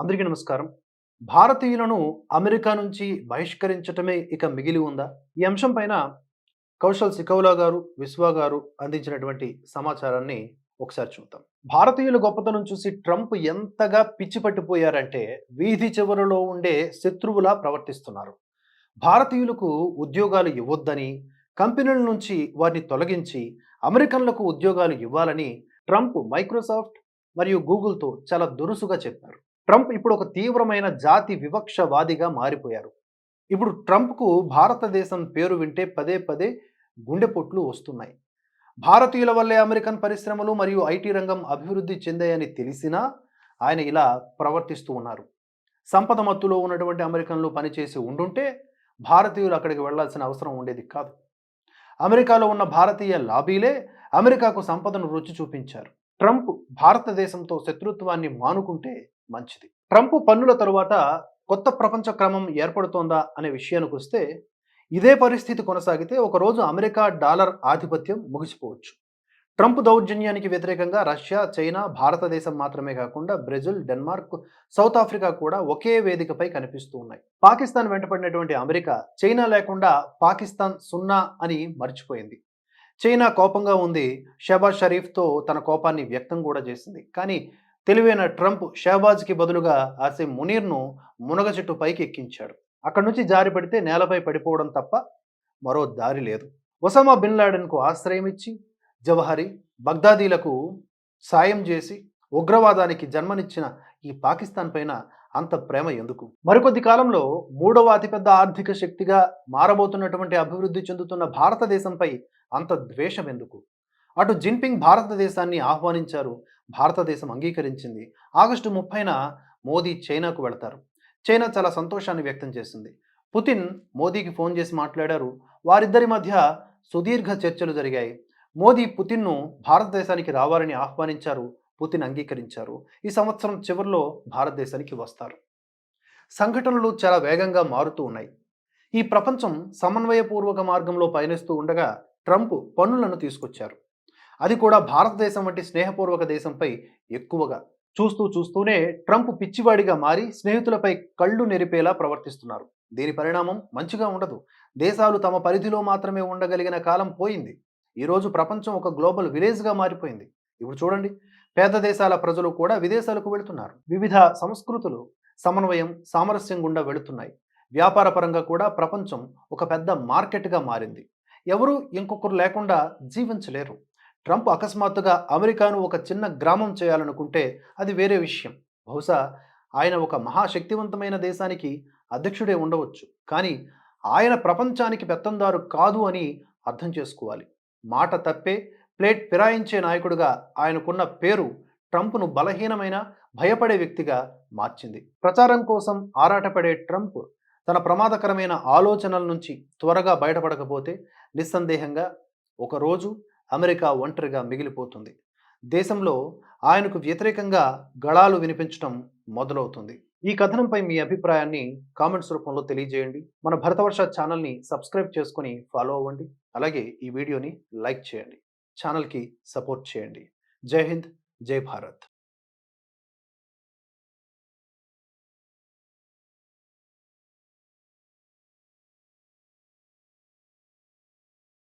అందరికీ నమస్కారం. భారతీయులను అమెరికా నుంచి బహిష్కరించటమే ఇక మిగిలి ఉందా? ఈ అంశం పైన కౌశల్ సికౌలా గారు విశ్వ గారు అందించినటువంటి సమాచారాన్ని ఒకసారి చూద్దాం. భారతీయుల గొప్పతనం చూసి ట్రంప్ ఎంతగా పిచ్చి పట్టిపోయారంటే వీధి చివరలో ఉండే శత్రువులా ప్రవర్తిస్తున్నారు. భారతీయులకు ఉద్యోగాలు ఇవ్వొద్దని కంపెనీల నుంచి వారిని తొలగించి అమెరికన్లకు ఉద్యోగాలు ఇవ్వాలని ట్రంప్ మైక్రోసాఫ్ట్ మరియు గూగుల్తో చాలా దురుసుగా చెప్పారు. ట్రంప్ ఇప్పుడు ఒక తీవ్రమైన జాతి వివక్షవాదిగా మారిపోయారు. ఇప్పుడు ట్రంప్కు భారతదేశం పేరు వింటే పదే పదే గుండెపోట్లు వస్తున్నాయి. భారతీయుల వల్లే అమెరికన్ పరిశ్రమలు మరియు ఐటీ రంగం అభివృద్ధి చెందాయని తెలిసినా ఆయన ఇలా ప్రవర్తిస్తూ ఉన్నారు. సంపద మత్తులో ఉన్నటువంటి అమెరికన్లు పనిచేసి ఉండుంటే భారతీయులు అక్కడికి వెళ్ళాల్సిన అవసరం ఉండేది కాదు. అమెరికాలో ఉన్న భారతీయ లాబీలే అమెరికాకు సంపదను రుచి చూపించారు. ట్రంప్ భారతదేశంతో శత్రుత్వాన్ని మానుకుంటే మంచిది. ట్రంప్ పన్నుల తరువాత కొత్త ప్రపంచ క్రమం ఏర్పడుతోందా అనే విషయానికి వస్తే ఇదే పరిస్థితి కొనసాగితే ఒకరోజు అమెరికా డాలర్ ఆధిపత్యం ముగిసిపోవచ్చు. ట్రంప్ దౌర్జన్యానికి వ్యతిరేకంగా రష్యా చైనా భారతదేశం మాత్రమే కాకుండా బ్రెజిల్ డెన్మార్క్ సౌత్ ఆఫ్రికా కూడా ఒకే వేదికపై కనిపిస్తూ ఉన్నాయి. పాకిస్తాన్ వెంటపడినటువంటి అమెరికా చైనా లేకుండా పాకిస్తాన్ సున్నా అని మర్చిపోయింది. చైనా కోపంగా ఉంది షబాజ్ షరీఫ్తో తన కోపాన్ని వ్యక్తం కూడా చేసింది. కానీ తెలివైన ట్రంప్ షహబాజ్కి బదులుగా ఆసిమ్ మునీర్ను మునగ చెట్టు పైకి ఎక్కించాడు. అక్కడి నుంచి జారి పడితే నేలపై పడిపోవడం తప్ప మరో దారి లేదు. ఒసామా బిన్ లాడెన్కు ఆశ్రయం ఇచ్చి జవహరి బగ్దాదీలకు సాయం చేసి ఉగ్రవాదానికి జన్మనిచ్చిన ఈ పాకిస్తాన్ పైన అంత ప్రేమ ఎందుకు? మరికొద్ది కాలంలో మూడవ అతిపెద్ద ఆర్థిక శక్తిగా మారబోతున్నటువంటి అభివృద్ధి చెందుతున్న భారతదేశంపై అంత ద్వేషం ఎందుకు? అటు జిన్పింగ్ భారతదేశాన్ని ఆహ్వానించారు భారతదేశం అంగీకరించింది. ఆగస్టు ముప్పైన మోదీ చైనాకు వెళతారు. చైనా చాలా సంతోషాన్ని వ్యక్తం చేసింది. పుతిన్ మోదీకి ఫోన్ చేసి మాట్లాడారు. వారిద్దరి మధ్య సుదీర్ఘ చర్చలు జరిగాయి. మోదీ పుతిన్ను భారతదేశానికి రావాలని ఆహ్వానించారు పుతిన్ అంగీకరించారు. ఈ సంవత్సరం చివరిలో భారతదేశానికి వస్తారు. సంఘటనలు చాలా వేగంగా మారుతూ ఉన్నాయి. ఈ ప్రపంచం సమన్వయపూర్వక మార్గంలో పయనిస్తూ ఉండగా ట్రంప్ పన్నులను తీసుకొచ్చారు. అది కూడా భారతదేశం వంటి స్నేహపూర్వక దేశంపై ఎక్కువగా. చూస్తూ చూస్తూనే ట్రంప్ పిచ్చివాడిగా మారి స్నేహితులపై కళ్ళు నెరిపేలా ప్రవర్తిస్తున్నారు. దీని పరిణామం మంచిగా ఉండదు. దేశాలు తమ పరిధిలో మాత్రమే ఉండగలిగిన కాలం పోయింది. ఈరోజు ప్రపంచం ఒక గ్లోబల్ విలేజ్గా మారిపోయింది. ఇప్పుడు చూడండి. పేద దేశాల ప్రజలు కూడా విదేశాలకు వెళుతున్నారు. వివిధ సంస్కృతులు సమన్వయం సామరస్యం గుండా వెళుతున్నాయి. వ్యాపార పరంగా కూడా ప్రపంచం ఒక పెద్ద మార్కెట్గా మారింది. ఎవరు ఇంకొకరు లేకుండా జీవించలేరు. ట్రంప్ అకస్మాత్తుగా అమెరికాను ఒక చిన్న గ్రామం చేయాలనుకుంటే అది వేరే విషయం. బహుశా ఆయన ఒక మహాశక్తివంతమైన దేశానికి అధ్యక్షుడే ఉండవచ్చు. కానీ ఆయన ప్రపంచానికి పెత్తందారు కాదు అని అర్థం చేసుకోవాలి. మాట తప్పే ప్లేట్ ఫిరాయించే నాయకుడిగా ఆయనకున్న పేరు ట్రంప్ను బలహీనమైన భయపడే వ్యక్తిగా మార్చింది. ప్రచారం కోసం ఆరాటపడే ట్రంప్ తన ప్రమాదకరమైన ఆలోచనల నుంచి త్వరగా బయటపడకపోతే నిస్సందేహంగా ఒకరోజు అమెరికా ఒంటరిగా మిగిలిపోతుంది. దేశంలో ఆయనకు వ్యతిరేకంగా గళాలు వినిపించడం మొదలవుతుంది. ఈ కథనంపై మీ అభిప్రాయాన్ని కామెంట్స్ రూపంలో తెలియజేయండి. మన భరతవర్ష ఛానల్ని సబ్స్క్రైబ్ చేసుకుని ఫాలో అవ్వండి. అలాగే ఈ వీడియోని లైక్ చేయండి. ఛానల్కి సపోర్ట్ చేయండి. జై హింద్ జై భారత్.